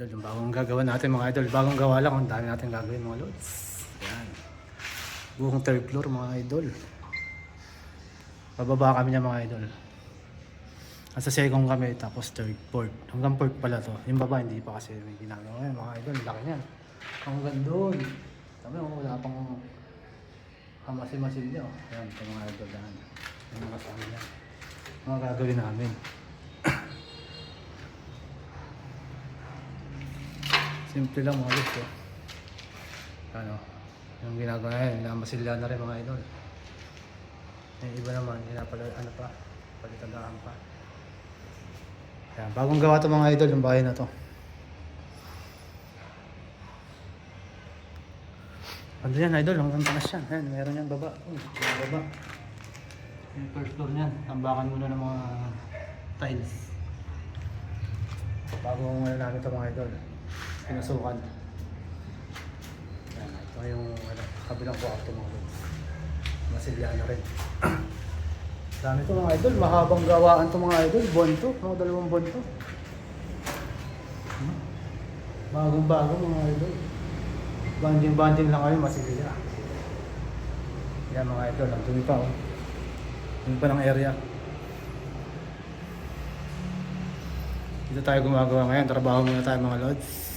idol, yung bagong gagawin natin mga idol. Bagong gawa lang, ang dami natin gagawin mga lods. Yan. Buong third floor mga idol. Bababa kami niya mga idol. Nasa second kami, tapos third, fourth. Hanggang fourth pala to. Yung baba, hindi pa kasi may ginagawa ngayon mga idol. Laki niyan. Hanggang doon. Sabi mo, wala pang hamasin-masin niya. oh. Yan, ito mga idol. Yan. Yung mga kasama niya. Mga gagawin namin. Simple lang mga. Oh. Ano, yung ginagawa ngayon, minamasilya na rin mga idol. Yung iba naman, pinapala, ano pa, palitandaan pa. Yan, bagong gawa to mga idol, yung bahay na to. Ano yan idol, hanggang taas yan. Ayan, meron yan baba. Oh, yung baba. Yung first floor niyan, tambakan muna ng mga tiles. Bagong ano namin ito mga idol. Pinasukan. Yan, ito yung ano, kabilang kwarto mga idol. Masilya na rin. Dami to mga idol, mahabang gawaan to mga idol. Buwan to, mga dalawang buwan to. Hmm? Bagong bago mga idol. Banding banding lang kayo, masilya. Yan mga idol, ang dumi pa oh. Dumi pa ng area. Dito tayo gumagawa ngayon, trabaho muna tayo mga lods.